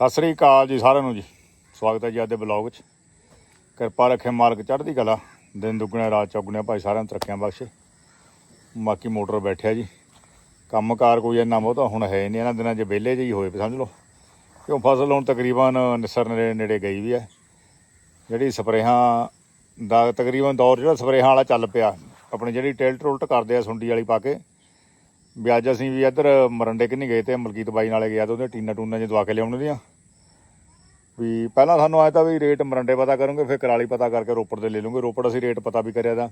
ਸਤਿ ਸ੍ਰੀ ਅਕਾਲ ਜੀ ਸਾਰਿਆਂ ਨੂੰ ਜੀ। ਸਵਾਗਤ ਹੈ ਜੀ ਅੱਜ ਦੇ ਬਲੌਗ 'ਚ। ਕਿਰਪਾ ਰੱਖੇ ਮਾਲਕ ਚੜ੍ਹਦੀ ਕਲਾ। ਦਿਨ ਦੁੱਗਣੇ, ਰਾਤ ਚੌਗਣੇ ਭਾਈ ਸਾਰਿਆਂ ਨੂੰ ਤਰੱਕੀਆਂ ਬਖਸ਼ੇ। ਬਾਕੀ ਮੋਟਰ ਬੈਠਿਆ ਜੀ। ਕੰਮਕਾਰ ਕੋਈ ਇੰਨਾ ਬਹੁਤਾ ਹੁਣ ਹੈ ਨਹੀਂ। ਇਹਨਾਂ ਦਿਨਾਂ 'ਚ ਵਿਹਲੇ ਜਿਹੀ ਹੋਏ ਪਏ ਸਮਝ ਲਓ। ਕਿਉਂ ਫਸਲ ਹੁਣ ਤਕਰੀਬਨ ਨਿਸਰ ਨੇੜੇ ਨੇੜੇ ਗਈ ਵੀ ਹੈ। ਜਿਹੜੀ ਸਪਰੇਹਾਂ ਦਾ ਤਕਰੀਬਨ ਦੌਰ ਜਿਹੜਾ ਸਪਰੇਹਾਂ ਵਾਲਾ ਚੱਲ ਪਿਆ। ਆਪਣੀ ਜਿਹੜੀ ਟਿਲਟ ਉਲਟ ਕਰਦੇ ਆ ਸੁੰਡੀ ਵਾਲੀ ਪਾ ਕੇ। ਵੀ ਅੱਜ ਅਸੀਂ ਵੀ ਇੱਧਰ ਮਰੰਡੇ ਕਿੰਨੀ ਗਏ ਤੇ ਮਲਕੀਤ ਬਾਈ ਨਾਲੇ ਗਿਆ ਤੇ ਉਹਦੇ ਟੀਨਾ ਟੂਨਾ ਜੇ ਦਵਾ ਕੇ ਲਿਆਉਣ ਦੀਆਂ। ਵੀ ਪਹਿਲਾਂ ਸਾਨੂੰ ਆਇਆ ਤਾਂ ਵੀ ਰੇਟ ਮਰੰਡੇ ਪਤਾ ਕਰੂੰਗੇ, ਫਿਰ ਕਰਾਲੀ ਪਤਾ ਕਰਕੇ ਰੋਪੜ ਦੇ ਲੈ ਲੂੰਗੇ। ਰੋਪੜ ਅਸੀਂ ਰੇਟ ਪਤਾ ਵੀ ਕਰਿਆ ਤਾਂ।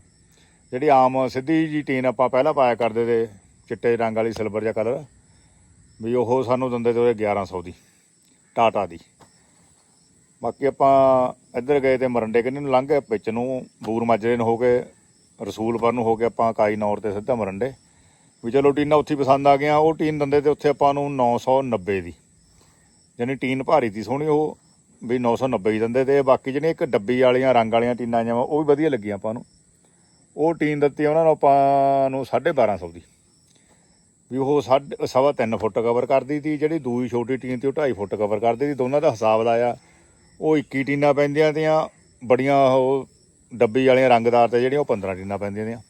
ਜਿਹੜੀ ਆਮ ਸਿੱਧੀ ਜੀ ਟੀਨ ਆਪਾਂ ਪਹਿਲਾਂ ਪਾਇਆ ਕਰਦੇ ਤੇ ਚਿੱਟੇ ਰੰਗ ਵਾਲੀ ਸਿਲਵਰ ਜਿਹਾ ਕਲਰ ਵੀ ਉਹ ਸਾਨੂੰ ਦਿੰਦੇ ਤੇ ਉਹਦੇ 1100 ਦੀ, ਟਾਟਾ ਦੀ। ਬਾਕੀ ਆਪਾਂ ਇੱਧਰ ਗਏ ਤੇ ਮਰੰਡੇ ਕਿੰਨੇ ਨੂੰ ਲੰਘ ਗਏ, ਵਿੱਚ ਨੂੰ ਬੂਰ ਮਾਜਰੇ ਨੂੰ ਹੋ ਕੇ ਰਸੂਲਪੁਰ ਨੂੰ ਹੋ ਕੇ ਆਪਾਂ ਕਾਈ ਨੌਰ ਤੇ ਸਿੱਧਾ ਮਰੰਡੇ। ਵੀ ਚਲੋ ਟੀਨਾਂ ਉੱਥੇ ਪਸੰਦ ਆ ਗਈਆਂ, ਉਹ ਟੀਨ ਦਿੰਦੇ ਤੇ ਉੱਥੇ ਆਪਾਂ ਨੂੰ 990 ਦੀ। ਯਾਨੀ ਟੀਨ ਭਾਰੀ ਤੀ ਸੋਹਣੀ ਉਹ ਵੀ 990 ਦੀ ਦਿੰਦੇ ਤੇ ਬਾਕੀ ਜਿਹੜੀਆਂ ਇੱਕ ਡੱਬੀ ਵਾਲੀਆਂ, ਰੰਗ ਵਾਲੀਆਂ ਟੀਨਾਂ ਜਿਵੇਂ ਉਹ ਵੀ ਵਧੀਆ ਲੱਗੀਆਂ ਆਪਾਂ ਨੂੰ। ਉਹ ਟੀਨ ਦਿੱਤੀ ਉਹਨਾਂ ਨੂੰ ਆਪਾਂ ਨੂੰ 1250 ਦੀ। ਵੀ ਉਹ ਸਾਢੇ, ਸਵਾ 3 ਫੁੱਟ ਕਵਰ ਕਰਦੀ ਸੀ, ਜਿਹੜੀ ਦੂਈ ਛੋਟੀ ਟੀਨ ਤੇ ਉਹ 2.5 ਫੁੱਟ ਕਵਰ ਕਰਦੀ ਸੀ। ਦੋਨਾਂ ਦਾ ਹਿਸਾਬ ਲਾਇਆ, ਉਹ 21 ਟੀਨਾਂ ਪੈਂਦੀਆਂ ਤੀਆਂ, ਬੜੀਆਂ ਉਹ ਡੱਬੀ ਵਾਲੀਆਂ ਰੰਗਦਾਰ ਤੇ ਜਿਹੜੀਆਂ ਉਹ 15 ਟੀਨਾਂ ਪੈਂਦੀਆਂ ਤੀਆਂ।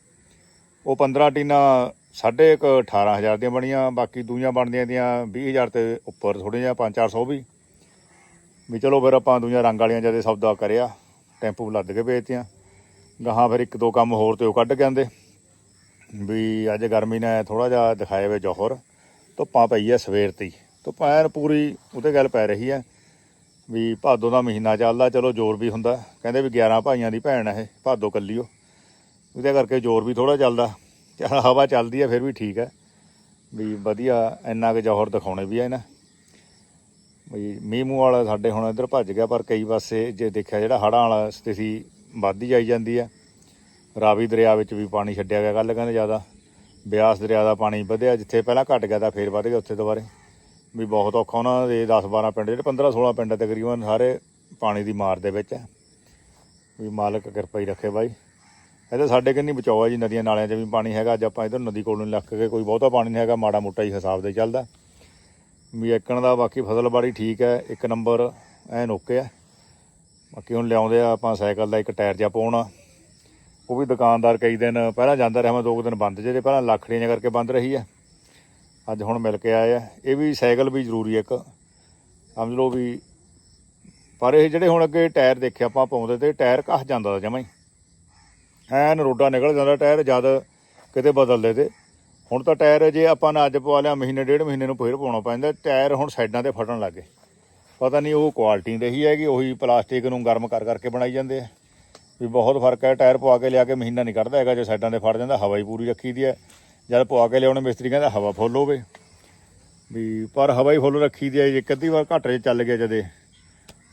ਉਹ 15 ਟੀਨਾਂ ਸਾਢੇ ਕੁ 18000 ਦੀਆਂ ਬਣੀਆਂ, ਬਾਕੀ ਦੂਈਆਂ ਬਣਦੀਆਂ ਦੀਆਂ 20000 ਤੇ ਉੱਪਰ ਥੋੜ੍ਹੀਆਂ ਜਿਹਾ 5-400 ਵੀ। ਵੀ ਚਲੋ ਫਿਰ ਆਪਾਂ ਦੂਈਆਂ ਰੰਗ ਵਾਲੀਆਂ ਜਦੇ ਸੌਦਾ ਕਰਿਆ, ਟੈਂਪੂ ਲੱਦ ਕੇ ਵੇਚਤੀਆਂ ਗਾਹਾਂ ਫਿਰ ਇੱਕ ਦੋ ਕੰਮ ਹੋਰ ਤੇ ਉਹ ਕੱਢ ਕੇ ਆਂਦੇ। ਵੀ ਅੱਜ ਗਰਮੀ ਨੇ ਥੋੜਾ ਜਿਹਾ ਦਿਖਾਏ ਵੇ ਜੋਹਰ, ਧੁੱਪਾਂ ਪਈ ਐ ਸਵੇਰ ਤੇ। ਹੀ ਧੁੱਪਾਂ ਐਨ ਪੂਰੀ ਉਹਦੇ ਗੱਲ ਪੈ ਰਹੀ ਐ, ਵੀ ਭਾਦੋ ਦਾ ਮਹੀਨਾ ਚੱਲਦਾ, ਚਲੋ ਜ਼ੋਰ ਵੀ ਹੁੰਦਾ। ਕਹਿੰਦੇ ਵੀ 11 ਭਾਈਆਂ ਦੀ ਭੈਣ ਇਹ, ਭਾਦੋ ਕੱਲੀ ਉਹਦੇ ਕਰਕੇ ਜ਼ੋਰ ਵੀ ਥੋੜਾ ਚੱਲਦਾ। ਹਵਾ ਚੱਲਦੀ ਐ, ਫਿਰ ਵੀ ਠੀਕ ਐ। ਵੀ ਵਧੀਆ, ਇੰਨਾ ਕੁ ਜੋਹਰ ਦਿਖਾਉਣੇ ਵੀ ਐ ਨਾ ਵੀ ਮੀਂਹ ਮੂੰਹ ਵਾਲਾ ਸਾਡੇ ਹੁਣ ਇੱਧਰ ਭੱਜ ਗਿਆ, ਪਰ ਕਈ ਪਾਸੇ ਜੇ ਦੇਖਿਆ ਜਿਹੜਾ ਹੜ੍ਹਾਂ ਵਾਲਾ ਸਥਿਤੀ ਵੱਧਦੀ ਜਾਈ ਜਾਂਦੀ ਆ। ਰਾਵੀ ਦਰਿਆ ਵਿੱਚ ਵੀ ਪਾਣੀ ਛੱਡਿਆ ਗਿਆ ਕੱਲ ਕਹਿੰਦੇ ਜ਼ਿਆਦਾ। ਬਿਆਸ ਦਰਿਆ ਦਾ ਪਾਣੀ ਵਧਿਆ, ਜਿੱਥੇ ਪਹਿਲਾਂ ਘਟ ਗਿਆ ਤਾਂ ਫੇਰ ਵੱਧ ਗਿਆ ਉੱਥੇ ਦੁਬਾਰੇ। ਵੀ ਬਹੁਤ ਔਖਾ ਉਹਨਾਂ ਦੇ 10 12 ਪਿੰਡ, ਜਿਹੜੇ 15 16 ਪਿੰਡ ਆ ਤਕਰੀਬਨ, ਸਾਰੇ ਪਾਣੀ ਦੀ ਮਾਰ ਦੇ ਵਿੱਚ ਆ। ਵੀ ਮਾਲਕ ਕਿਰਪਾ ਹੀ ਰੱਖੇ ਬਾਈ। ਇਹਦੇ ਸਾਡੇ ਕਿੰਨੀ ਬਚਾਓ ਹੈ ਜੀ, ਨਦੀਆਂ ਨਾਲਿਆਂ 'ਚ ਵੀ ਪਾਣੀ ਹੈਗਾ। ਅੱਜ ਆਪਾਂ ਇਧਰ ਨਦੀ ਕੋਲ ਨੂੰ ਲੱਗ ਕੇ ਕੋਈ ਬਹੁਤਾ ਪਾਣੀ ਨਹੀਂ ਹੈਗਾ, ਮਾੜਾ ਮੋਟਾ ਹੀ ਹਿਸਾਬ ਦੇ ਚੱਲਦਾ। ਵੀ ਏਕਣ ਦਾ ਬਾਕੀ ਫਸਲਬਾੜੀ ਠੀਕ ਹੈ, ਇੱਕ ਨੰਬਰ ਐਨ ਓਕੇ ਹੈ। ਬਾਕੀ ਹੁਣ ਲਿਆਉਂਦੇ ਆ ਆਪਾਂ ਸਾਈਕਲ ਦਾ ਇੱਕ ਟਾਇਰ ਜਿਹਾ ਪਾਉਣਾ। ਉਹ ਵੀ ਦੁਕਾਨਦਾਰ ਕਈ ਦਿਨ ਪਹਿਲਾਂ ਜਾਂਦਾ ਰਿਹਾ, ਮੈਂ ਦੋ ਕੁ ਦਿਨ ਬੰਦ ਜੇ ਪਹਿਲਾਂ ਲੱਖੜੀਆਂ ਕਰਕੇ ਬੰਦ ਰਹੀ ਹੈ। ਅੱਜ ਹੁਣ ਮਿਲ ਕੇ ਆਏ ਆ। ਇਹ ਵੀ ਸਾਈਕਲ ਵੀ ਜ਼ਰੂਰੀ ਹੈ ਇੱਕ। ਸਮਝ ਲਓ ਵੀ ਪਰ ਇਹ ਜਿਹੜੇ ਹੁਣ ਅੱਗੇ ਟਾਇਰ ਦੇਖਿਆ ਆਪਾਂ ਪਾਉਂਦੇ ਤੇ ਟਾਇਰ ਘਸ ਜਾਂਦਾ ਜਮਾਂ ਹੀ। ਐਨ ਰੋਡਾ ਨਿਕਲ ਜਾਂਦਾ ਟਾਇਰ ਜਦ ਕਿਤੇ ਬਦਲਦੇ ਤੇ। ਹੁਣ ਤਾਂ ਟਾਇਰ ਜੇ ਆਪਾਂ ਨੇ ਅੱਜ ਪਵਾ ਲਿਆ, ਮਹੀਨੇ, ਡੇਢ ਮਹੀਨੇ ਨੂੰ ਫੇਰ ਪਾਉਣਾ ਪੈਂਦਾ ਟਾਇਰ ਹੁਣ ਸਾਈਡਾਂ ਤੇ ਫਟਣ ਲੱਗੇ ਪਤਾ ਨਹੀਂ ਉਹ ਕੁਆਲਿਟੀ ਰਹੀ ਹੈਗੀ, ਉਹੀ ਪਲਾਸਟਿਕ ਨੂੰ ਗਰਮ ਕਰ, ਕਰਕੇ ਬਣਾਈ ਜਾਂਦੇ ਆ। ਵੀ ਬਹੁਤ ਫ਼ਰਕ ਹੈ, ਟਾਇਰ ਪਵਾ ਕੇ ਲਿਆ ਕੇ ਮਹੀਨਾ ਨਹੀਂ ਕੱਢਦਾ ਹੈਗਾ, ਜੇ ਸਾਈਡਾਂ ਤੇ ਫੜ ਜਾਂਦਾ, ਹਵਾ ਹੀ ਪੂਰੀ ਰੱਖੀ ਦੀ ਹੈ। ਜਦ ਪਵਾ ਕੇ ਲਿਆਉਣੇ, ਮਿਸਤਰੀ ਕਹਿੰਦਾ ਹਵਾ ਫੁੱਲ ਹੋਵੇ। ਵੀ ਪਰ ਹਵਾ ਹੀ ਫੁੱਲ ਰੱਖੀ ਦੀ ਹੈ, ਜੇ ਅੱਧੀ ਵਾਰ ਘੱਟ ਜੇ ਚੱਲ ਗਿਆ ਜਦੇ,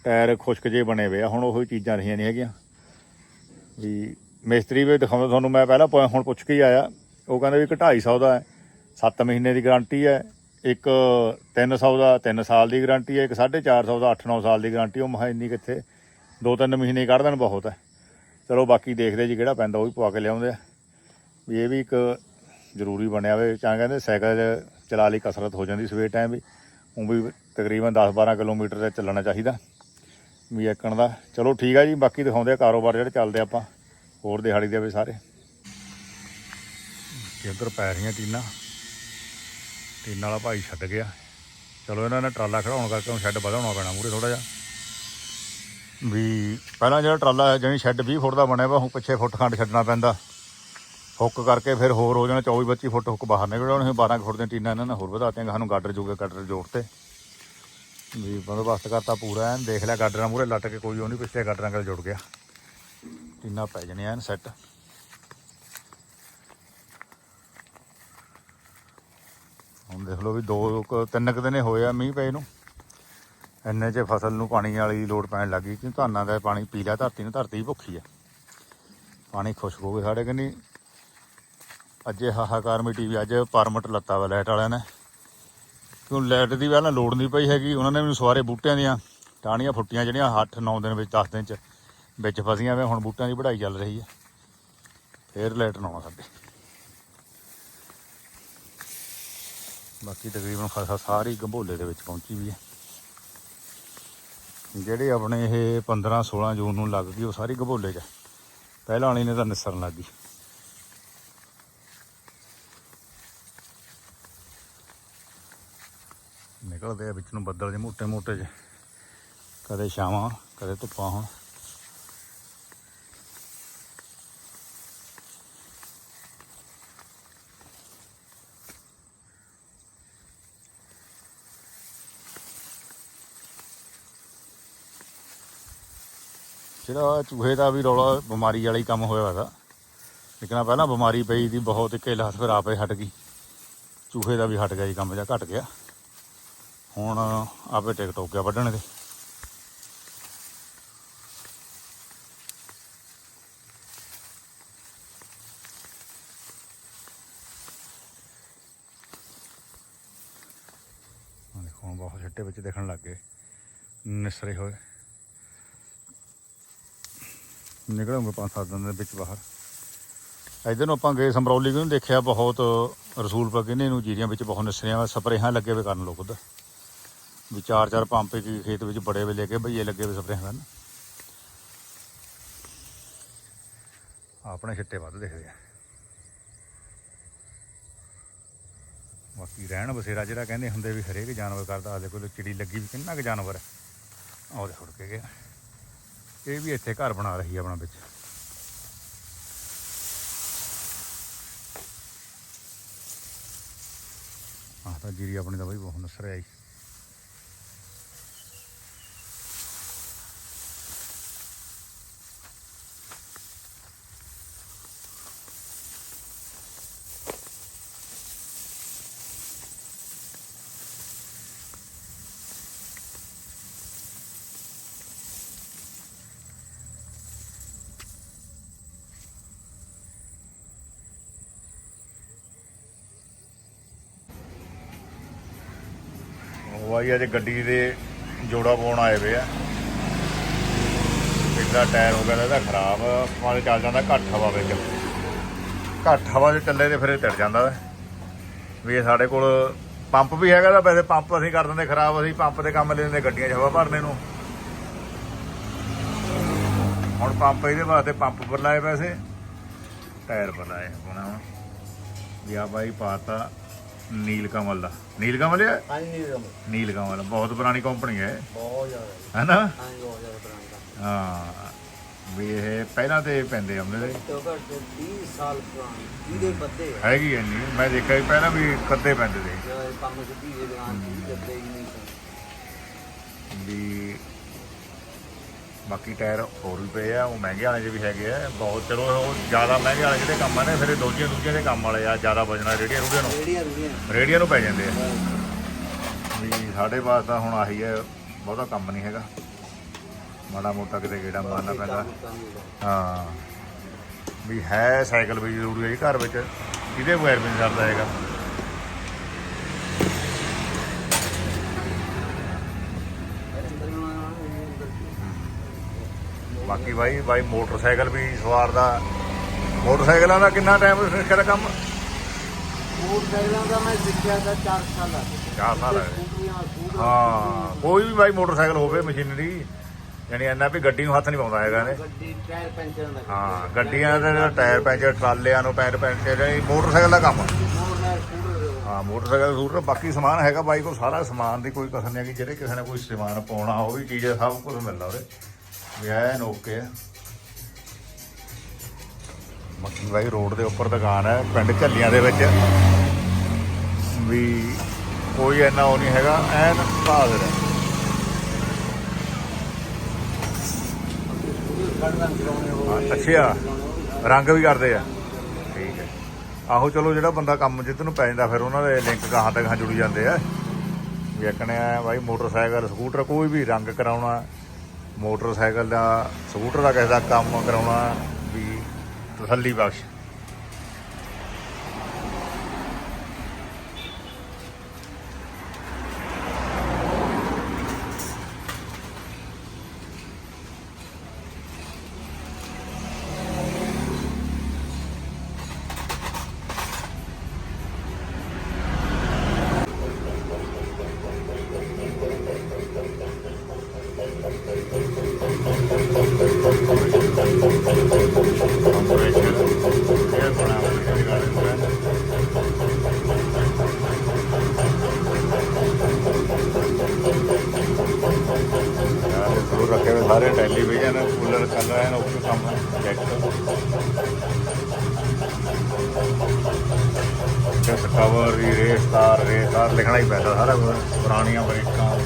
ਟਾਇਰ ਖੁਸ਼ਕ ਜੇ ਬਣੇ ਵੇ ਆ, ਹੁਣ ਉਹੀ ਚੀਜ਼ਾਂ ਰਹੀਆਂ ਨਹੀਂ ਹੈਗੀਆਂ। ਵੀ ਮਿਸਤਰੀ ਵੀ ਦਿਖਾਉਂਦਾ ਤੁਹਾਨੂੰ, ਮੈਂ ਪਹਿਲਾਂ ਪੁ- ਹੁਣ ਪੁੱਛ ਕੇ ਹੀ ਆਇਆ ਉਹ ਕਹਿੰਦੇ ਵੀ 250 ਦਾ ਹੈ 7 ਮਹੀਨੇ ਦੀ ਗਾਰੰਟੀ ਹੈ, ਇੱਕ 300 ਦਾ 3 ਸਾਲ ਦੀ ਗਾਰੰਟੀ ਹੈ, ਇੱਕ 450 ਦਾ 8-9 ਸਾਲ ਦੀ ਗਾਰੰਟੀ, ਉਹ ਮਹਾ ਇੰਨੀ ਕਿੱਥੇ? 2-3 ਮਹੀਨੇ ਕੱਢ ਦੇਣ ਬਹੁਤ ਹੈ। ਚਲੋ ਬਾਕੀ ਦੇਖਦੇ ਜੀ ਕਿਹੜਾ ਪੈਂਦਾ, ਉਹ ਵੀ ਪਵਾ ਕੇ ਲਿਆਉਂਦੇ ਆ। ਵੀ ਇਹ ਵੀ ਇੱਕ ਜ਼ਰੂਰੀ ਬਣਿਆ ਵੇ ਚਾਹ ਕਹਿੰਦੇ ਸਾਈਕਲ ਚਲਾ ਲਈ ਕਸਰਤ ਹੋ ਜਾਂਦੀ ਸਵੇਰ ਟਾਈਮ ਵੀ ਉਹ ਵੀ ਤਕਰੀਬਨ 10-12 ਕਿਲੋਮੀਟਰ ਤੇ ਚੱਲਣਾ ਚਾਹੀਦਾ, ਵੀ ਏਕਣ ਦਾ। ਚਲੋ ਠੀਕ ਆ ਜੀ, ਬਾਕੀ ਦਿਖਾਉਂਦੇ ਆ ਕਾਰੋਬਾਰ ਜਿਹੜੇ ਚੱਲਦੇ ਆਪਾਂ, ਹੋਰ ਦਿਹਾੜੀ ਦੇ ਵੀ ਸਾਰੇ। ਤੇ ਇੱਧਰ ਪੈ ਰਹੀਆਂ ਟੀਨਾਂ। ਟੀਨਾਂ ਵਾਲਾ ਭਾਈ ਛੱਡ ਗਿਆ। ਚਲੋ ਇਹਨਾਂ ਨੇ ਟਰਾਲਾ ਖੜਾਉਣ ਕਰਕੇ ਹੁਣ ਸ਼ੈੱਡ ਵਧਾਉਣਾ ਪੈਣਾ ਮੂਰੇ ਥੋੜਾ ਜਿਹਾ। ਵੀ ਪਹਿਲਾਂ ਜਿਹੜਾ ਟਰਾਲਾ ਹੈ ਜਾਨੀ ਸ਼ੈੱਡ 20 ਫੁੱਟ ਦਾ ਬਣਿਆ ਵਾ, ਹੁਣ ਪਿੱਛੇ ਫੁੱਟ ਖੰਡ ਛੱਡਣਾ ਪੈਂਦਾ। ਹੁੱਕ ਕਰਕੇ ਫਿਰ ਹੋਰ ਹੋ ਜਾਣਾ 24 25 ਫੁੱਟ ਹੁੱਕ ਬਾਹਰ ਨਿਕਲ ਆਉਣੇ 12 ਕੁ ਫੁੱਟ ਦੀਆਂ ਟੀਨਾਂ ਇਹਨਾਂ ਨੇ ਹੋਰ ਵਧਾਤੀਆਂ ਸਾਨੂੰ ਗਾਡਰ ਜੋਗੇ ਗਾਡਰ ਜੋੜਤੇ ਵੀ ਬੰਦੋਬਸਤ ਕਰਤਾ ਪੂਰਾ ਐਨ, ਦੇਖ ਲਿਆ ਗਾਡਰਾਂ ਮੂਰੇ ਲੱਟ ਕੇ ਕੋਈ ਉਹ ਨਹੀਂ, ਪਿੱਛੇ ਗਾਡਰਾਂ ਨਾਲ ਜੁੜ ਗਿਆ। ਟੀਨਾਂ ਪੈ ਜਾਣੀਆਂ ਐਨ ਸੈੱਟ ਹੁਣ ਦੇਖ ਲਓ ਵੀ ਦੋ ਕੁ- ਤਿੰਨ ਕੁ ਦਿਨੇ ਹੋਏ ਆ ਮੀਂਹ ਪਏ ਨੂੰ। ਇੰਨੇ 'ਚ ਫਸਲ ਨੂੰ ਪਾਣੀ ਵਾਲੀ ਲੋੜ ਪੈਣ ਲੱਗੀ ਕਿ ਧਾਨਾਂ ਦਾ ਪਾਣੀ ਪੀ ਲਿਆ, ਧਰਤੀ ਨੂੰ ਧਰਤੀ ਹੀ ਭੁੱਖੀ ਆ। ਪਾਣੀ ਖੁਸ਼ਕ ਹੋ ਗਿਆ ਸਾਡੇ ਕੰਨੀ ਅੱਜੇ ਹਾਹਾਕਾਰ ਮਿੱਟੀ ਵੀ ਅੱਜ ਪਰਮਿਟ ਲੱਤਾ ਵਾ ਲਾਈਟ ਵਾਲਿਆਂ ਨੇ। ਕਿਉਂ ਲਾਈਟ ਦੀ ਪਹਿਲਾਂ ਲੋੜ ਨਹੀਂ ਪਈ ਹੈਗੀ, ਉਹਨਾਂ ਨੇ ਮੈਨੂੰ ਸਵਾਰੇ ਬੂਟਿਆਂ ਦੀਆਂ ਟਾਹਣੀਆਂ ਫੁੱਟੀਆਂ ਜਿਹੜੀਆਂ 8-9 ਦਿਨ ਵਿੱਚ 10 ਦਿਨ ਚ ਵਿੱਚ ਫਸੀਆਂ ਵੇ, ਹੁਣ ਬੂਟਿਆਂ ਦੀ ਵਢਾਈ ਚੱਲ ਰਹੀ ਹੈ ਫੇਰ ਲਾਈਟ ਨਾ ਆਉਣਾ ਸਾਡੇ। ਬਾਕੀ ਤਕਰੀਬਨ ਫਸਲ ਸਾਰੀ ਗੰਭੋਲੇ ਦੇ ਵਿੱਚ ਪਹੁੰਚੀ ਵੀ ਹੈ। ਜਿਹੜੇ ਆਪਣੇ ਇਹ 15 16 ਜੂਨ ਨੂੰ ਲੱਗ ਗਈ ਉਹ ਸਾਰੀ ਗੰਭੋਲੇ 'ਚ ਪਹਿਲਾਂ ਵਾਲੀ ਨੇ ਤਾਂ ਨਿਸਰਨ ਲੱਗ ਗਈ। ਨਿਕਲਦੇ ਆ ਵਿੱਚ ਨੂੰ ਬੱਦਲ ਜਿਹੇ ਮੋਟੇ ਮੋਟੇ ਜਿਹੇ। ਕਦੇ ਛਾਵਾਂ, ਕਦੇ ਧੁੱਪਾਂ ਹੋਣ। ਜਿਹੜਾ ਚੂਹੇ ਦਾ ਵੀ ਰੌਲਾ ਬਿਮਾਰੀ ਵਾਲਾ ਹੀ ਕੰਮ ਹੋਇਆ ਵਾ ਲੇਕਿਨ ਪਹਿਲਾਂ ਬਿਮਾਰੀ ਪਈ ਦੀ, ਬਹੁਤ ਘੇਲਾ ਫਿਰ ਆਪੇ ਹਟ ਗਈ। ਚੂਹੇ ਦਾ ਵੀ ਹਟ ਗਿਆ ਜੀ, ਕੰਮ ਜਾਂ ਘਟ ਗਿਆ। ਹੁਣ ਆਪੇ ਟਿਕਟੋਕ ਗਿਆ ਵੱਢਣ ਦੇ ਹੁਣ ਬਹੁਤ ਛੱਟੇ ਵਿੱਚ ਦੇਖਣ ਲੱਗ ਗਏ। ਨਿਸਰੇ ਹੋਏ। ਨਿਕਲਾਂਗੇ ਪੰਜ ਸੱਤ ਦਿਨ ਦੇ ਵਿੱਚ ਬਾਹਰ। ਇਧਰ ਨੂੰ ਆਪਾਂ ਗਏ ਸਮਰੌਲੀ ਨੂੰ ਦੇਖਿਆ ਬਹੁਤ ਰਸੂਲਪੁਰ ਕਿੰਨੇ ਨੂੰ ਜੀਰੀਆਂ ਵਿੱਚ ਬਹੁਤ ਨਿਸਰੀਆਂ ਵਾ ਸਪਰੇਹਾਂ ਲੱਗੇ ਹੋਏ ਕਰਨ ਲੋਕ ਉਧਰ। ਵੀ ਚਾਰ ਚਾਰ ਪੰਪ ਇੱਕ ਖੇਤ ਵਿੱਚ ਬੜੇ ਵੇ ਲੈ ਕੇ ਭਈਏ ਲੱਗੇ ਹੋਏ ਸਪਰੇਹਾਂ ਕਰਨ। ਆਪਣੇ ਛਿੱਟੇ ਵੱਧ ਦਿਖਦੇ ਆ। ਬਾਕੀ ਰਹਿਣ ਬਸੇਰਾ ਜਿਹੜਾ ਕਹਿੰਦੇ ਹੁੰਦੇ ਵੀ ਹਰੇਕ ਜਾਨਵਰ ਕਰਦਾ ਆਦੇ ਕੋਲ ਚਿੜੀ ਲੱਗੀ ਵੀ ਕਿੰਨਾ ਕੁ ਜਾਨਵਰ ਹੈ ਆਹ ਦੇ ਕੇ ਗਿਆ ਇਹ ਵੀ ਇੱਥੇ ਘਰ ਬਣਾ ਰਹੀ ਹੈ ਆਪਣਾ ਵਿੱਚ। ਆਹ ਤਾਂ ਜੀਰੀ ਆਪਣੀ ਦਾ ਬਈ ਬਹੁਤ ਨਸਰ ਆਈ। ਉਹ ਅੱਜ ਗੱਡੀ ਦੇ ਜੋੜਾ ਪਾਉਣ ਆਏ ਵੇ ਆ। ਇਹਦਾ ਟਾਇਰ ਹੋ ਗਿਆ, ਇਹਦਾ ਖਰਾਬ ਮਾਲੇ ਚੱਲ ਜਾਂਦਾ, ਘੱਟ ਹਵਾ ਵਿੱਚ। ਘੱਟ ਹਵਾ 'ਚ ਚੱਲੇ ਤੇ ਫਿਰ ਇਹ ਟਿੜ ਜਾਂਦਾ ਵੀ। ਇਹ ਸਾਡੇ ਕੋਲ ਪੰਪ ਵੀ ਹੈਗਾ ਤਾਂ ਵੈਸੇ ਪੰਪ ਅਸੀਂ ਕਰ ਦਿੰਦੇ ਖਰਾਬ, ਅਸੀਂ ਪੰਪ ਦੇ ਕੰਮ ਲੈ ਲੈਂਦੇ, ਗੱਡੀਆਂ 'ਚ ਹਵਾ ਭਰਨੇ ਨੂੰ। ਹੁਣ ਪੰਪ ਇਹਦੇ ਵਾਸਤੇ ਪੰਪ ਪਰ ਲਾਏ ਪੈਸੇ ਟਾਇਰ ਪਰ ਲਾਏ ਹੁਣ ਵੀ ਆ ਬਾਈ ਪਾਤਾ। ਨੀਲ ਕਮਲ ਦਾ। ਨੀਲ ਕਮਲ ਹੈ ਹਾਂਜੀ ਨਹੀਂ ਰਮ ਨੀਲ ਕਮਲ ਬਹੁਤ ਪੁਰਾਣੀ ਕੰਪਨੀ ਹੈ। ਬਹੁਤ ਜ਼ਿਆਦਾ। ਜੀ। ਹੈਨਾ? ਹਾਂਜੀ ਬਹੁਤ ਜ਼ਿਆਦਾ ਪੁਰਾਣਾ ਹਾਂ। ਵੀ ਇਹ ਪਹਿਲਾਂ ਤੇ ਪੈਂਦੇ ਹੁੰਦੇ ਸੀ। ਤੋਂ ਘੱਟ 30 ਸਾਲ ਪੁਰਾਣੀ। ਜਿਹਦੇ ਬੱਦੇ ਆ। ਹੈਗੀ ਇੰਨੀ। ਮੈਂ ਦੇਖਿਆ ਸੀ ਪਹਿਲਾਂ ਵੀ ਕੱਦੇ ਪੈਂਦੇ ਸੀ। ਜਿਹੜਾ ਇਹ ਕੰਮ ਸਿੱਧੀ ਦੇ ਦੁਕਾਨ ਦੀ ਜੱਦੇ ਹੀ ਨਹੀਂ ਸਨ ਵੀ ਬਾਕੀ ਟਾਇਰ ਹੋਰ ਵੀ ਪਏ ਆ ਉਹ ਮਹਿੰਗੇ ਵਾਲੇ 'ਚ ਵੀ ਹੈਗੇ ਆ ਬਹੁਤ ਚਲੋ ਉਹ ਜ਼ਿਆਦਾ ਮਹਿੰਗੇ ਵਾਲੇ ਜਿਹੜੇ ਕੰਮ ਆ ਨੇ ਫਿਰ ਇਹ ਦੋਜੀਆਂ ਦੂਜੀਆਂ ਦੇ ਕੰਮ ਵਾਲੇ ਆ ਜ਼ਿਆਦਾ ਵਜਣਾ ਰੇੜੀਆਂ ਰੂੜੀਆਂ ਨੂੰ। ਰੇੜੀਆਂ ਰੂੜੀਆਂ। ਰੇੜੀਆਂ ਨੂੰ ਪੈ ਜਾਂਦੇ ਆ। ਵੀ ਸਾਡੇ ਪਾਸ ਤਾਂ ਹੁਣ ਆਹੀ ਹੈ ਬਹੁਤਾ ਕੰਮ ਨਹੀਂ ਹੈਗਾ। ਮਾੜਾ ਮੋਟਾ ਕਿਤੇ ਗੇੜਾ ਮਾਰਨਾ ਪੈਂਦਾ। ਹਾਂ। ਵੀ ਹੈ ਸਾਈਕਲ ਵੀ ਜ਼ਰੂਰੀ ਹੈ ਜੀ ਘਰ ਵਿੱਚ। ਇਹਦੇ ਬਗੈਰ ਵੀ ਨਹੀਂ ਸਰਦਾ ਹੈਗਾ। ਬਾਕੀ ਬਾਈ ਬਾਈ ਮੋਟਰਸਾਈਕਲ ਵੀ ਸਵਾਰਦਾ ਮੋਟਰਸਾਈਕਲਾਂ ਦਾ ਕਿੰਨਾ ਟਾਈਮ ਸਿੱਖਿਆ ਦਾ ਕੰਮ? ਮੋਟਰਸਾਈਕਲਾਂ ਦਾ ਮੈਂ ਸਿੱਖਿਆ ਤਾਂ 4 ਸਾਲ ਦਾ ਚਾਰ ਸਾਲ ਹੈ ਕੋਈ ਵੀ ਬਾਈ ਮੋਟਰਸਾਈਕਲ ਹੋਵੇ ਮਸ਼ੀਨਰੀ ਯਾਨੀ ਇੰਨਾ ਵੀ ਗੱਡੀ ਨੂੰ ਹੱਥ ਨਹੀਂ ਪਾਉਂਦਾ ਹੈਗਾ ਨੇ ਗੱਡੀ ਟਾਇਰ ਪੈਂਚਰ ਦਾ। ਹਾਂ ਗੱਡੀਆਂ ਦੇ ਟਾਇਰ ਪੈਂਚਰ ਟਰਾਲਿਆਂ ਨੂੰ ਪੈਰ ਪੈਂਚਰ ਇਹ ਮੋਟਰਸਾਈਕਲ ਦਾ ਕੰਮ ਦੇ ਹਾਂ ਮੋਟਰਸਾਈਕਲ ਸਕੂਟਰ ਬਾਕੀ ਸਮਾਨ ਹੈਗਾ ਬਾਈ ਕੋਲ ਸਾਰਾ ਸਮਾਨ ਦੀ ਕੋਈ ਕਸਰ ਨਹੀਂ ਹੈਗੀ ਜਿਹੜੇ ਕਿਸੇ ਨੇ ਕੋਈ ਸਮਾਨ ਪਾਉਣਾ ਉਹ ਵੀ ਚੀਜ਼ ਸਭ ਕੁਝ ਮਿਲਦਾ ਉਹਦੇ। ਵੀ ਐਨ ਓਕੇ ਬਾਈ ਰੋਡ ਦੇ ਉੱਪਰ ਦੁਕਾਨ ਹੈ, ਪਿੰਡ ਝੱਲੀਆਂ ਦੇ ਵਿੱਚ। ਵੀ ਕੋਈ ਇੰਨਾ ਉਹ ਨਹੀਂ ਹੈਗਾ, ਐਨ ਬਹਾਦਰ ਹੈ, ਅੱਛਾ, ਰੰਗ ਵੀ ਕਰਦੇ ਆ। ਠੀਕ ਹੈ। ਆਹੋ, ਚਲੋ ਜਿਹੜਾ ਬੰਦਾ ਕੰਮ ਜਿੱਤ ਨੂੰ ਪੈ ਜਾਂਦਾ, ਫਿਰ ਉਹਨਾਂ ਦੇ ਲਿੰਕ ਗਾਹਾਂ ਤੱਕ ਗਾਹਾਂ ਜੁੜੀ ਜਾਂਦੇ ਆ। ਵੀ ਆ, ਬਾਈ ਮੋਟਰਸਾਈਕਲ, ਸਕੂਟਰ, ਕੋਈ ਵੀ ਰੰਗ ਕਰਾਉਣਾ ਮੋਟਰਸਾਈਕਲ ਦਾ ਸਕੂਟਰ ਦਾ ਕਿਸੇ ਦਾ ਕੰਮ ਕਰਾਉਣਾ ਵੀ ਤਸੱਲੀ ਬਖਸ਼। ਰਹੇ ਨੇ ਉੱਪਰ ਕੰਮ ਕਵਰ ਦੀ ਰੇਸ ਤਾਰ ਰੇਸ ਤਾਰ ਲਿਖਣਾ ਹੀ ਪੈਂਦਾ ਸਾਰਾ ਕੁਝ ਪੁਰਾਣੀਆਂ ਬ੍ਰੇਕਾਂ।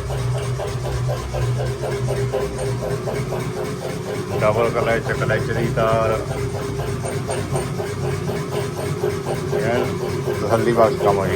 ਡਬਲ ਕਲਚ ਕਲਚ ਦੀ ਤਾਰ। ਯਾਰ, ਤਸੱਲੀ ਬਖਸ਼ ਕੰਮ ਹੈ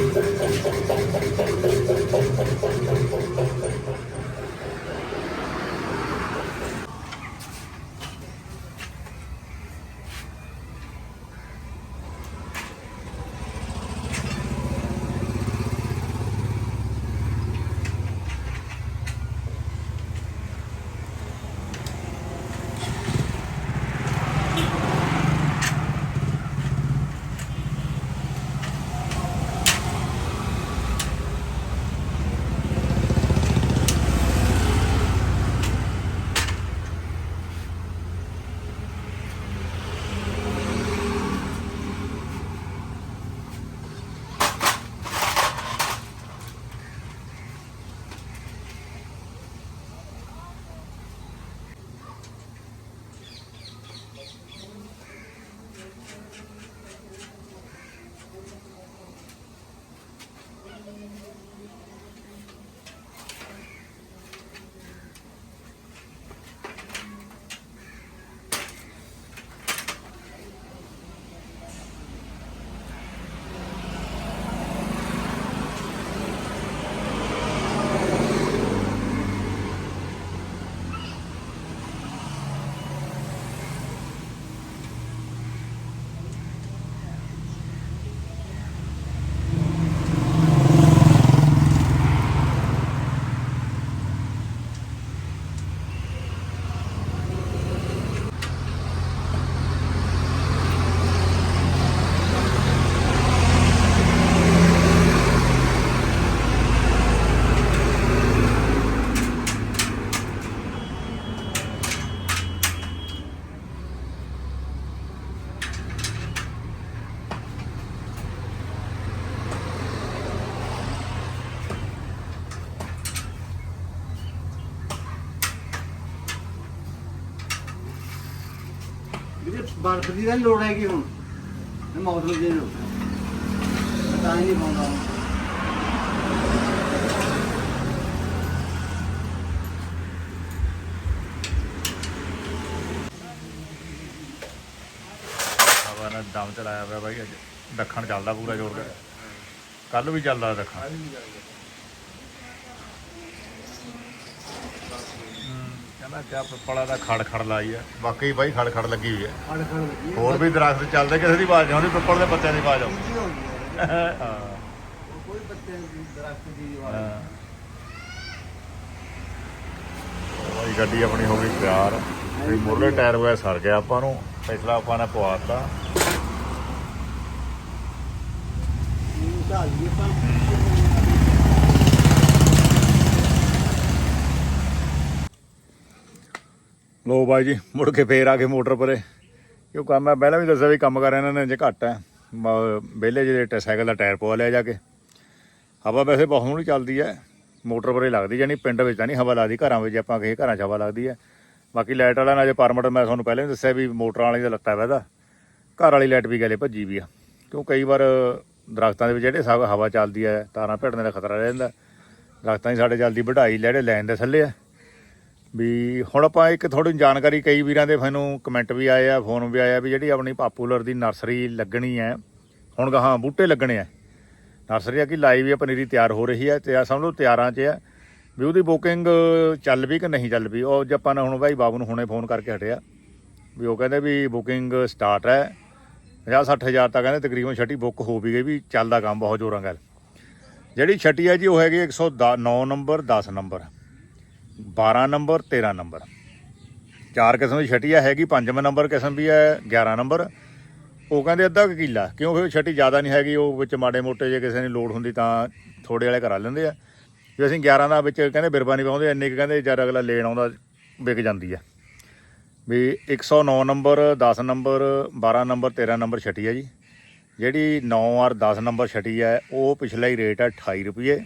ਵੀਰੇ ਬਰਫ ਦੀ ਤਾਂ ਲੋੜ ਹੈਗੀ ਹੁਣ। ਇਹ ਮੌਸਮ ਦੇ ਲੋੜ ਤਾਂ ਹੀ ਨਹੀਂ ਪਾਉਂਦਾ। ਹਵਾ ਨੇ ਦਮ ਚਲਾਇਆ ਪਿਆ ਬਾਈ ਅੱਜ ਦੱਖਣ ਚੱਲਦਾ ਪੂਰਾ ਜ਼ੋਰ। ਕੇ ਕੱਲ ਵੀ ਚੱਲਦਾ ਦੱਖਣ। ਹੂੰ, ਕਹਿੰਦਾ ਕਿਆ ਪਿੱਪਲਾ ਦਾ ਖੜ ਖੜ ਲਾਈ ਆ। ਵਾਕਈ ਬਾਈ ਖੜ ਖੜ ਲੱਗੀ ਹੋਈ ਹੈ ਖੜ ਖੜ ਲੱਗੀ ਹੈ। ਹੋਰ ਵੀ ਦਰਖਤ ਚੱਲਦੇ ਕਿਸੇ ਦੀ ਆਵਾਜ਼ ਨਹੀਂ ਆਉਂਦੀ ਪਿੱਪਲ ਦੇ ਪੱਤਿਆਂ ਦੀ ਆਵਾਜ਼ ਆਉਂਦੀ। ਕੀ ਹੋ ਗਈ ਹੈ? ਹਾਂ ਕੋਈ ਪੱਤੇ ਦੀ ਦਰਖਤ ਦੀ ਆਵਾਜ਼ ਹਾਂ। ਗੱਡੀ ਆਪਣੀ ਹੋ ਗਈ ਤਿਆਰ। ਵੀ ਮੁਰਲੇ ਟਾਇਰ ਵਗੈਰਾ ਸਰ ਗਿਆ ਆਪਾਂ ਨੂੰ। ਪਿਛਲਾ ਆਪਾਂ ਨੇ ਪਵਾਤਾ ਨਹੀਂ ਢਾਲ ਲਈ ਆਪਾਂ। ਲੋ ਬਾਈ ਜੀ, ਮੁੜ ਕੇ ਫੇਰ ਆ ਕੇ ਮੋਟਰ ਪਰੇ। ਕਿਉਂ ਕੰਮ ਮੈਂ ਪਹਿਲਾਂ ਵੀ ਦੱਸਿਆ ਵੀ ਕੰਮ ਕਰ ਇਹਨਾਂ ਨੇ ਜੇ ਘੱਟ ਹੈ ਮ- ਵਿਹਲੇ ਜਿਹੜੇ ਟੈ- ਸਾਈਕਲ ਦਾ ਟਾਇਰ ਪਵਾ ਲਿਆ ਜਾ ਕੇ। ਹਵਾ ਵੈਸੇ ਬਹੁਤ ਸੋਹਣੀ ਚੱਲਦੀ ਹੈ ਮੋਟਰ ਪਰੇ ਲੱਗਦੀ ਜਾਨੀ ਪਿੰਡ ਵਿੱਚ ਤਾਂ ਨਹੀਂ ਹਵਾ ਲੱਗਦੀ, ਘਰਾਂ ਵਿੱਚ ਆਪਾਂ ਕਹੇ ਘਰਾਂ 'ਚ ਹਵਾ ਲੱਗਦੀ ਹੈ ਬਾਕੀ ਲਾਈਟ ਵਾਲਾ ਨਾਲ ਜੇ ਪਰਮਿਟ, ਮੈਂ ਤੁਹਾਨੂੰ ਪਹਿਲਾਂ ਵੀ ਦੱਸਿਆ ਵੀ ਮੋਟਰਾਂ ਵਾਲੇ ਦਾ ਲੱਤਾ ਵੈਦਾ। ਘਰ ਵਾਲੀ ਲਾਈਟ ਵੀ ਗਲੇ ਭੱਜੀ ਵੀ ਆ। ਕਿਉਂ ਕਈ ਵਾਰ ਦਰਖਤਾਂ ਦੇ ਵਿੱਚ ਜਿਹੜੇ ਸਭ ਹਵਾ ਚੱਲਦੀ ਹੈ ਤਾਰਾਂ ਭਿੜਨੇ ਦਾ ਖਤਰਾ ਰਹਿ ਜਾਂਦਾ ਦਰਖਤਾਂ ਦੀ ਸਾਡੇ ਚੱਲਦੀ ਵਢਾਈ ਲੈੜੇ ਲੈਣ ਦੇ ਥੱਲੇ ਆ। ਵੀ ਹੁਣ ਆਪਾਂ ਇੱਕ ਥੋੜੀ ਜਾਣਕਾਰੀ, ਕਈ ਵੀਰਾਂ ਦੇ ਮੈਨੂੰ ਕਮੈਂਟ ਵੀ ਆਏ ਆ ਫੋਨ ਵੀ ਆਇਆ ਵੀ ਜਿਹੜੀ ਆਪਣੀ ਪਾਪੂਲਰ ਦੀ ਨਰਸਰੀ ਲੱਗਣੀ ਹੈ, ਹੁਣ ਗਾਹਾਂ ਬੂਟੇ ਲੱਗਣੇ ਆ। ਨਰਸਰੀ ਆ ਕਿ ਲਾਈਵ ਆ, ਪਨੀਰੀ ਤਿਆਰ ਹੋ ਰਹੀ ਹੈ ਤੇ ਆ ਸਮਝ ਲਓ ਤਿਆਰਾਂ 'ਚ ਆ ਵੀ ਉਹਦੀ ਬੁਕਿੰਗ ਚੱਲ ਵੀ ਕਿ ਨਹੀਂ ਚੱਲ ਵੀ? ਉਹ ਜੇ ਆਪਾਂ ਨੇ ਹੁਣ ਭਾਈ ਬਾਬੂ ਨੂੰ ਹੁਣੇ ਫੋਨ ਕਰਕੇ ਹਟਿਆ ਵੀ ਉਹ ਕਹਿੰਦੇ ਵੀ ਬੁਕਿੰਗ ਸਟਾਰਟ ਹੈ 50 ਹਜ਼ਾਰ ਤਾਂ ਕਹਿੰਦੇ ਤਕਰੀਬਨ ਛੱਟੀ ਬੁੱਕ ਹੋ ਵੀ ਗਈ ਵੀ ਚੱਲਦਾ ਕੰਮ ਬਹੁਤ ਜ਼ੋਰਾਂ ਗੱਲ ਜਿਹੜੀ ਛੱਟੀ ਹੈ ਜੀ ਉਹ ਹੈਗੀ 109 ਨੰਬਰ 10 ਨੰਬਰ। 12 number 13 number. ਚਾਰ ਕਿਸਮ ਦੀ ਛਟੀਆ ਹੈਗੀ ਪੰਜਵਾਂ ਨੰਬਰ ਕਿਸਮ ਵੀ ਹੈ 11 ਨੰਬਰ। ਉਹ ਕਹਿੰਦੇ ਅੱਧਾ ਕੁ ਕਿੱਲਾ, ਕਿਉਂ? ਫਿਰ ਛਟੀ ਜ਼ਿਆਦਾ ਨਹੀਂ ਹੈਗੀ, ਉਹ ਵਿੱਚ ਮਾੜੇ ਮੋਟੇ ਜੇ ਕਿਸੇ ਨੇ ਲੋਡ ਹੁੰਦੀ ਤਾਂ ਥੋੜੇ ਵਾਲੇ ਕਰਾ ਲੈਂਦੇ ਆ। ਜੇ ਅਸੀਂ 11 ਦਾ ਵਿੱਚ ਕਹਿੰਦੇ ਬਿਰਬਾ ਨਹੀਂ ਪਾਉਂਦੇ ਇੰਨੇ ਕੁ ਕਹਿੰਦੇ ਜਦ ਅਗਲਾ ਲੈਣ ਆਉਂਦਾ, ਵਿਕ ਜਾਂਦੀ ਆ। ਵੀ 109 ਨੰਬਰ 10 ਨੰਬਰ 12 ਨੰਬਰ 13 ਨੰਬਰ ਛਟੀ ਹੈ ਜੀ। ਜਿਹੜੀ 9 ਔਰ 10 ਨੰਬਰ ਛਟੀ ਹੈ ਉਹ ਪਿਛਲਾ ਹੀ ਰੇਟ ਹੈ 28 ਰੁਪਏ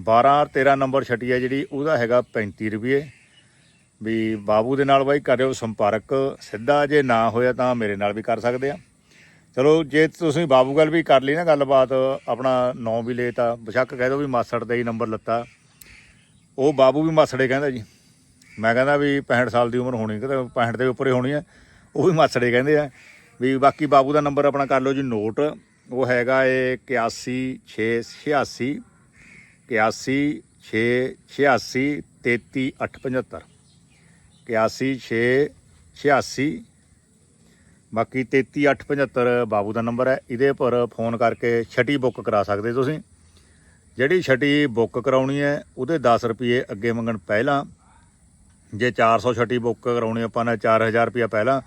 12 ਔਰ 13 ਨੰਬਰ ਛਟੀ ਹੈ ਜਿਹੜੀ, ਉਹਦਾ ਹੈਗਾ 35 ਰੁਪਏ। ਵੀ ਬਾਬੂ ਦੇ ਨਾਲ ਬਾਈ ਕਰਿਓ ਸੰਪਰਕ, ਸਿੱਧਾ ਜੇ ਨਾ ਹੋਇਆ ਤਾਂ ਮੇਰੇ ਨਾਲ ਵੀ ਕਰ ਸਕਦੇ ਆ। ਚਲੋ, ਜੇ ਤੁਸੀਂ ਬਾਬੂ ਗੱਲ ਵੀ ਕਰ ਲਈ ਨਾ ਗੱਲਬਾਤ, ਆਪਣਾ ਨਾਂ ਵੀ ਲੇਤਾ ਬਸ਼ੱਕ ਕਹਿ ਦੋ ਵੀ ਮਾਸੜ ਦਾ ਹੀ ਨੰਬਰ ਲੱਤਾ। ਉਹ ਬਾਬੂ ਵੀ ਮਾਸੜੇ ਕਹਿੰਦਾ ਜੀ। ਮੈਂ ਕਹਿੰਦਾ ਵੀ 65 ਸਾਲ ਦੀ ਉਮਰ ਹੋਣੀ ਕਿ 65 ਦੇ ਉੱਪਰ ਹੀ ਹੋਣੀ ਹੈ ਉਹ ਵੀ ਮਾਸੜੇ ਕਹਿੰਦੇ ਆ। ਵੀ ਬਾਕੀ ਬਾਬੂ ਦਾ ਨੰਬਰ ਆਪਣਾ ਕਰ ਲਓ ਜੀ ਨੋਟ। ਉਹ ਹੈਗਾ ਏ 81 686 81 686 33875 81 686 ਬਾਕੀ 33875 ਬਾਬੂ ਦਾ ਨੰਬਰ ਹੈ। ਇਹਦੇ ਪਰ ਫੋਨ ਕਰਕੇ ਛਟੀ ਬੁੱਕ ਕਰਾ ਸਕਦੇ ਤੁਸੀਂ। ਜਿਹੜੀ ਛਟੀ ਬੁੱਕ ਕਰਾਉਣੀ ਹੈ, ਉਹਦੇ 10 ਰੁਪਏ ਅੱਗੇ ਮੰਗਣ ਪਹਿਲਾਂ। ਜੇ 400 ਛਟੀ ਬੁੱਕ ਕਰਾਉਣੀ ਆਪਾਂ ਨੇ 4000 ਰੁਪਏ ਪਹਿਲਾਂ।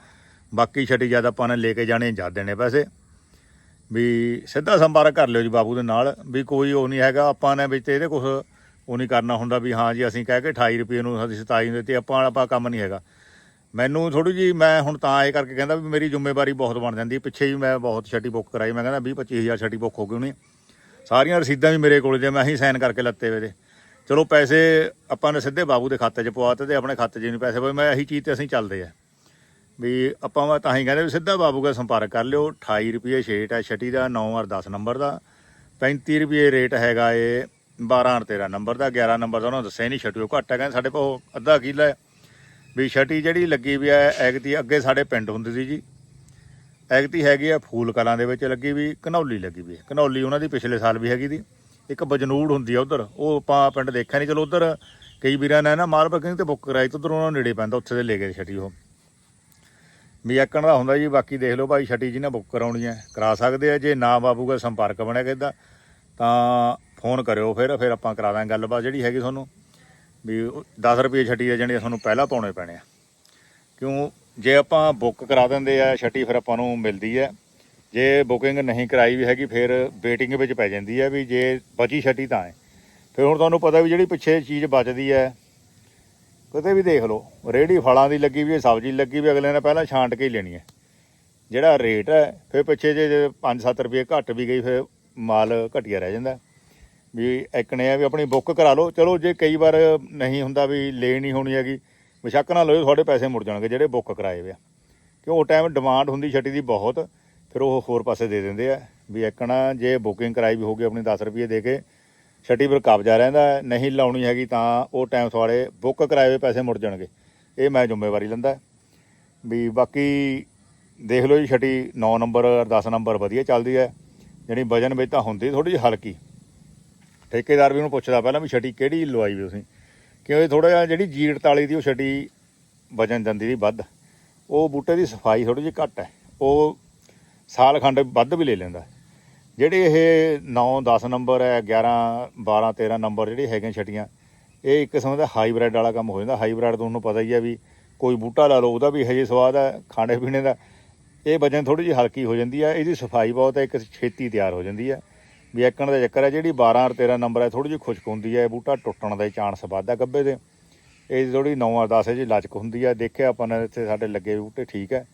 ਬਾਕੀ ਛਟੀ ਜਦ ਆਪਾਂ ਨੇ ਲੈ ਕੇ ਜਾਣੇ, ਜਦ ਦੇਣੇ ਪੈਸੇ। ਵੀ ਸਿੱਧਾ ਸੰਪਰਕ ਕਰ ਲਿਓ ਜੀ ਬਾਬੂ ਦੇ ਨਾਲ, ਵੀ ਕੋਈ ਉਹ ਨਹੀਂ ਹੈਗਾ, ਆਪਾਂ ਨੇ ਵਿੱਚ ਇਹਦੇ ਕੁਝ ਉਹ ਨਹੀਂ ਕਰਨਾ ਹੁੰਦਾ ਵੀ ਹਾਂ ਜੀ ਅਸੀਂ ਕਹਿ ਕੇ 28 ਰੁਪਏ ਨੂੰ ਅਸੀਂ 27 ਦੇ ਤੇ ਆਪਾਂ ਵਾਲਾ ਆਪਾਂ ਕੰਮ ਨਹੀਂ ਹੈਗਾ। ਮੈਨੂੰ ਥੋੜੀ ਜੀ ਮੈਂ ਹੁਣ ਤਾਂ ਇਹ ਕਰਕੇ ਕਹਿੰਦਾ ਵੀ ਮੇਰੀ ਜ਼ਿੰਮੇਵਾਰੀ ਬਹੁਤ ਬਣ ਜਾਂਦੀ ਪਿੱਛੇ ਹੀ ਮੈਂ ਬਹੁਤ ਛੱਟੀ ਬੁੱਕ ਕਰਾਈ, ਮੈਂ ਕਹਿੰਦਾ 20 25000 ਛੱਟੀ ਬੁੱਕ ਹੋ ਗਈ ਹੋਣੀ ਸਾਰੀਆਂ ਰਸੀਦਾਂ ਵੀ ਮੇਰੇ ਕੋਲ ਜੇ, ਮੈਂ ਹੀ ਸਾਈਨ ਕਰਕੇ ਲੱਤੇ ਵੇ ਦੇ। ਚਲੋ ਪੈਸੇ ਆਪਾਂ ਨੇ ਸਿੱਧੇ ਬਾਬੂ ਦੇ ਖਾਤੇ 'ਚ ਪਵਾਤੇ ਤੇ ਆਪਣੇ ਖਾਤੇ 'ਚ ਨਹੀਂ ਪੈਸੇ ਪਏ, ਮੈਂ ਇਹੀ ਚੀਜ਼ ਤੇ ਅਸੀਂ ਚੱਲਦੇ ਆ। ਵੀ ਆਪਾਂ ਤਾਂ ਹੀ ਕਹਿੰਦੇ ਵੀ ਸਿੱਧਾ ਬਾਬੂ ਦਾ ਸੰਪਰਕ ਕਰ ਲਿਓ 28 ਰੁਪਏ ਛੇਟ ਹੈ ਛਟੀ ਦਾ 9 ਔਰ 10 ਨੰਬਰ ਦਾ। 35 ਰੁਪਏ ਰੇਟ ਹੈਗਾ ਏ 12 ਔਰ 13 ਨੰਬਰ ਦਾ 11 ਨੰਬਰ ਦਾ, ਉਹਨਾਂ ਦੱਸਿਆ ਹੀ ਨਹੀਂ ਛੱਟਿਓ, ਘੱਟ ਹੈ ਕਹਿੰਦੇ ਸਾਡੇ ਕੋਲ ਅੱਧਾ ਕਿੱਲਾ ਹੈ। ਵੀ ਛਟੀ ਜਿਹੜੀ ਲੱਗੀ ਵੀ ਹੈ, ਐਗਤੀ ਅੱਗੇ ਸਾਡੇ ਪਿੰਡ ਹੁੰਦੀ ਸੀ ਜੀ। ਐਗਤੀ ਹੈਗੀ ਆ ਫੂਲ ਕਲਾਂ ਦੇ ਵਿੱਚ ਲੱਗੀ ਵੀ, ਘਨੌਲੀ ਲੱਗੀ ਵੀ ਕਨੌਲੀ ਉਹਨਾਂ ਦੀ ਪਿਛਲੇ ਸਾਲ ਵੀ ਹੈਗੀ ਦੀ। ਇੱਕ ਬਜਨੂੜ ਹੁੰਦੀ ਆ ਉਧਰ, ਉਹ ਆਪਾਂ ਪਿੰਡ ਦੇਖਿਆ ਨਹੀਂ, ਚਲੋ ਉਧਰ ਕਈ ਵੀਰਾਂ ਨੇ ਨਾ ਮਾਲ ਬਕਿੰਗ ਤੇ ਬੁੱਕ ਕਰਾਈ, ਤੇ ਉਧਰ ਉਹਨਾਂ ਨੂੰ ਨੇੜੇ ਪੈਂਦਾ, ਉੱਥੇ ਦੇ ਲੈ ਗਏ ਛਟੀ ਉਹ। ਵੀ ਐਕਣ ਦਾ ਹੁੰਦਾ ਜੀ, ਬਾਕੀ ਦੇਖ ਲਓ ਭਾਈ ਛਟੀ ਜਿਹਨੇ ਬੁੱਕ ਕਰਾਉਣੀ ਹੈ ਕਰਾ ਸਕਦੇ ਆ। ਜੇ ਨਾ ਬਾਬੂ ਦਾ ਸੰਪਰਕ ਬਣਿਆ ਕਿਦਾ ਤਾਂ ਫੋਨ ਕਰਿਓ ਫਿਰ ਫਿਰ ਆਪਾਂ ਕਰਾ ਦਾਂਗੇ ਗੱਲਬਾਤ ਜਿਹੜੀ ਹੈਗੀ ਤੁਹਾਨੂੰ। ਵੀ 10 ਰੁਪਏ ਛਟੀ ਦੇ ਜਿਹੜੇ ਤੁਹਾਨੂੰ ਪਹਿਲਾਂ ਪਾਉਣੇ ਪੈਣੇ ਆ। ਕਿਉਂ, ਜੇ ਆਪਾਂ ਬੁੱਕ ਕਰਾ ਦਿੰਦੇ ਆ, ਛੱਟੀ ਫਿਰ ਆਪਾਂ ਨੂੰ ਮਿਲਦੀ ਹੈ ਜੇ ਬੁਕਿੰਗ ਨਹੀਂ ਕਰਾਈ ਵੀ ਹੈਗੀ, ਫਿਰ ਵੇਟਿੰਗ ਵਿੱਚ ਪੈ ਜਾਂਦੀ ਹੈ ਵੀ ਜੇ ਬਚੀ ਛਟੀ ਤਾਂ ਹੈ ਫਿਰ ਹੁਣ ਤੁਹਾਨੂੰ ਪਤਾ ਵੀ ਜਿਹੜੀ ਪਿੱਛੇ ਚੀਜ਼ ਬਚਦੀ ਹੈ ਕਿਤੇ ਵੀ ਦੇਖ ਲਓ ਰੇੜੀ ਫਲਾਂ ਦੀ ਲੱਗੀ ਵੀ ਹੈ, ਸਬਜ਼ੀ ਲੱਗੀ ਵੀ ਅਗਲੇ ਨੇ ਪਹਿਲਾਂ ਛਾਂਟ ਕੇ ਹੀ ਲੈਣੀ ਹੈ। ਜਿਹੜਾ ਰੇਟ ਹੈ, ਫਿਰ ਪਿੱਛੇ ਜੇ 5-7 ਰੁਪਏ ਘੱਟ ਵੀ ਗਈ, ਫਿਰ ਮਾਲ ਘਟਿਆ ਰਹਿ ਜਾਂਦਾ। ਵੀ ਐਕਣੇ ਆ ਵੀ ਆਪਣੀ ਬੁੱਕ ਕਰਾ ਲਓ। ਚਲੋ, ਜੇ ਕਈ ਵਾਰ ਨਹੀਂ ਹੁੰਦਾ ਵੀ ਲੈ ਨਹੀਂ ਹੋਣੀ ਹੈਗੀ ਬੇਸ਼ੱਕ ਨਾ ਲਓ, ਤੁਹਾਡੇ ਪੈਸੇ ਮੁੜ ਜਾਣਗੇ ਜਿਹੜੇ ਬੁੱਕ ਕਰਾਏ ਵੇ ਆ। ਕਿਉਂ, ਉਹ ਟਾਈਮ ਡਿਮਾਂਡ ਹੁੰਦੀ ਛੱਟੀ ਦੀ ਬਹੁਤ, ਫਿਰ ਉਹ ਹੋਰ ਪਾਸੇ ਦੇ ਦਿੰਦੇ ਆ। ਵੀ ਐਕਣਾ ਜੇ ਬੁਕਿੰਗ ਕਰਾਈ ਵੀ ਹੋਗੀ ਆਪਣੀ 10 ਰੁਪਏ ਦੇ ਕੇ ਛੱਟੀ ਪਰ ਕਬਜ਼ਾ ਰਹਿੰਦਾ ਹੈ, ਨਹੀਂ ਲਾਉਣੀ ਹੈਗੀ ਤਾਂ ਉਹ ਟਾਈਮ ਤੁਹਾਡੇ ਬੁੱਕ ਕਰਾਏ ਹੋਏ ਪੈਸੇ ਮੁੜ ਜਾਣਗੇ। ਇਹ ਮੈਂ ਜ਼ਿੰਮੇਵਾਰੀ ਲੈਂਦਾ ਵੀ ਬਾਕੀ ਦੇਖ ਲਓ ਜੀ ਛੱਟੀ 9 ਨੰਬਰ 10 ਨੰਬਰ ਵਧੀਆ ਚੱਲਦੀ ਹੈ। ਜਿਹੜੀ ਵਜਨ ਵਿੱਚ ਤਾਂ ਹੁੰਦੀ ਥੋੜੀ ਜਿਹੀ ਹਲਕੀ। ਠੇਕੇਦਾਰ ਵੀ ਉਹਨੂੰ ਪੁੱਛਦਾ ਪਹਿਲਾਂ ਵੀ ਛਟੀ ਕਿਹੜੀ ਲਵਾਈ ਵੀ ਤੁਸੀਂ? ਕਿਉਂਕਿ ਇਹ ਥੋੜਾ ਜਿਹਾ ਜਿਹੜੀ ਜੀ 48 ਦੀ ਉਹ ਛਟੀ ਵਜਨ ਦਿੰਦੀ ਦੀ ਵੱਧ। ਉਹ ਬੂਟੇ ਦੀ ਸਫ਼ਾਈ ਥੋੜੀ ਜਿਹੀ ਘੱਟ ਹੈ। ਉਹ ਸਾਲ ਖੰਡ ਵੱਧ ਵੀ ਲੈ ਲੈਂਦਾ। ਜਿਹੜੇ ਇਹ 9 10 ਨੰਬਰ ਹੈ 11 12 13 ਨੰਬਰ ਜਿਹੜੇ ਹੈਗੇ ਛਟੀਆਂ, ਇਹ ਇੱਕ ਕਿਸਮ ਦਾ ਹਾਈਬ੍ਰਿਡ ਵਾਲਾ ਕੰਮ ਹੋ ਜਾਂਦਾ। ਹਾਈਬ੍ਰਿਡ ਤੁਹਾਨੂੰ ਪਤਾ ਹੀ ਹੈ ਵੀ ਕੋਈ ਬੂਟਾ ਲਾ ਲਓ, ਉਹਦਾ ਵੀ ਹਜੇ ਸਵਾਦ ਹੈ ਖਾਣੇ ਪੀਣੇ ਦਾ। ਇਹ ਵਜਨ ਥੋੜੀ ਜਿਹੀ ਹਲਕੀ ਹੋ ਜਾਂਦੀ ਹੈ ਇਹਦੀ ਸਫ਼ਾਈ ਬਹੁਤ ਹੈ ਇੱਕ ਛੇਤੀ ਤਿਆਰ ਹੋ ਜਾਂਦੀ ਹੈ ਵੀ ਐਕਣ ਦਾ ਚੱਕਰ ਹੈ ਜਿਹੜੀ 12 ਔਰ 13 ਨੰਬਰ ਹੈ ਥੋੜੀ ਜਿਹੀ ਖੁਸ਼ਕ ਹੁੰਦੀ ਹੈ ਬੂਟਾ ਟੁੱਟਣ ਦਾ ਚਾਂਸ ਵੱਧਦਾ ਗੱਬੇ ਦੇ। ਇਹ ਥੋੜੀ 9 ਔਰ 10 ਜੀ ਲਚਕ ਹੁੰਦੀ ਹੈ ਦੇਖਿਆ ਆਪਾਂ ਨੇ ਇੱਥੇ ਸਾਡੇ ਲੱਗੇ ਬੂਟੇ, ਠੀਕ ਹੈ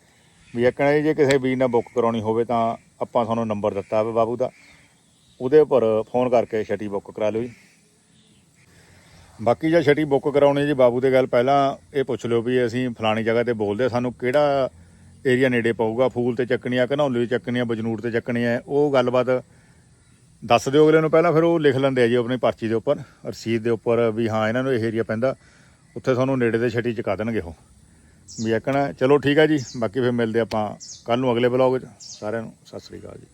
ਵੀ ਐਕਣ ਇਹ ਜੇ ਕਿਸੇ ਬੀਜ ਨਾਲ ਬੁੱਕ ਕਰਾਉਣੀ ਹੋਵੇ ਤਾਂ ਆਪਾਂ ਤੁਹਾਨੂੰ ਨੰਬਰ ਦਿੱਤਾ ਹੋਵੇ ਬਾਬੂ ਦਾ। ਉਹਦੇ ਉੱਪਰ ਫੋਨ ਕਰਕੇ ਛਟੀ ਬੁੱਕ ਕਰਾ ਲਿਓ ਜੀ। ਬਾਕੀ ਜੇ ਛਟੀ ਬੁੱਕ ਕਰਾਉਣੀ ਜੀ, ਬਾਬੂ ਦੇ ਗੱਲ ਪਹਿਲਾਂ ਇਹ ਪੁੱਛ ਲਿਓ ਵੀ ਅਸੀਂ ਫਲਾਣੀ ਜਗ੍ਹਾ ਤੇ ਬੋਲਦੇ ਸਾਨੂੰ ਕਿਹੜਾ ਏਰੀਆ ਨੇੜੇ ਪਊਗਾ? ਫੂਲ ਤੇ ਚੱਕਣੀ ਆ ਘਨੌਲੀ ਤੇ ਚੱਕਣੀ ਆ ਬਜਨੂਰ ਤੇ ਚੱਕਣੀ ਆ ਉਹ ਗੱਲਬਾਤ ਦੱਸ ਦਿਓ ਅਗਲੇ ਨੂੰ ਪਹਿਲਾਂ, ਫਿਰ ਉਹ ਲਿਖ ਲੈਂਦੇ ਆ ਜੀ ਆਪਣੀ ਪਰਚੀ ਦੇ ਉੱਪਰ। ਰਸੀਦ ਦੇ ਉੱਪਰ ਵੀ ਹਾਂ, ਇਹਨਾਂ ਨੂੰ ਇਹ ਏਰੀਆ ਪੈਂਦਾ। ਉੱਥੇ ਤੁਹਾਨੂੰ ਨੇੜੇ ਦੇ ਛਟੀ ਚੁਕਾ ਦੇਣਗੇ ਉਹ। ਵੀ ਆਕਣਾ ਚਲੋ ਠੀਕ ਹੈ ਜੀ, ਬਾਕੀ ਫਿਰ ਮਿਲਦੇ ਆਪਾਂ ਕੱਲ ਨੂੰ ਅਗਲੇ ਬਲੌਗ 'ਚ। ਸਾਰਿਆਂ ਨੂੰ ਸਤਿ ਸ੍ਰੀ ਅਕਾਲ ਜੀ।